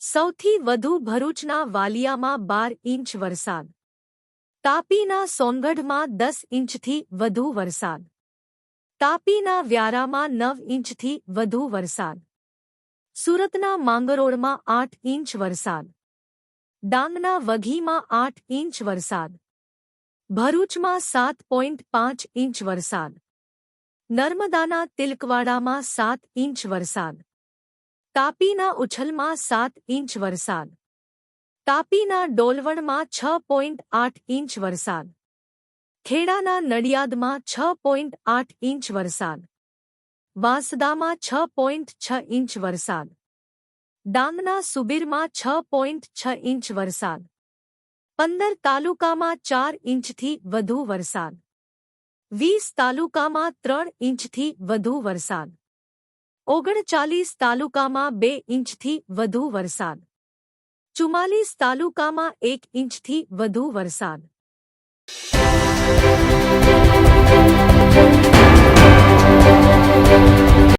સૌથી વધુ ભરૂચના વાલિયામાં બાર ઇંચ વરસાદ. તાપીના સોનગઢમાં દસ ઇંચથી વધુ વરસાદ. તાપીના વ્યારામાં નવ ઇંચથી વધુ વરસાદ. સુરતના માંગરોળમાં આઠ ઇંચ વરસાદ. ડાંગના વઘીમાં આઠ ઇંચ વરસાદ. ભરૂચમાં સાત પોઈન્ટ પાંચ ઇંચ વરસાદ. નર્મદાના તિલકવાડામાં સાત ઇંચ વરસાદ. તાપીના ઉછલમાં સાત ઇંચ વરસાદ. તાપીના ડોલવણમાં છ પોઈન્ટ આઠ ઇંચ વરસાદ. ખેડાના નડિયાદમાં છ પોઈન્ટ આઠ ઇંચ વરસાદ. વાંસદામાં છ પોઈન્ટ છ ઇંચ વરસાદ. ડાંગના સુબીરમાં છ પોઈન્ટ છ ઇંચ વરસાદ. પંદર તાલુકામાં ચાર ઇંચથી વધુ વરસાદ. વીસ તાલુકામાં ત્રણ ઇંચથી વધુ વરસાદ. ઓગણચાલીસ તાલુકામાં બે ઇંચથી વધુ વરસાદ. ચુમ્માલીસ તાલુકામાં એક ઇંચથી વધુ વરસાદ.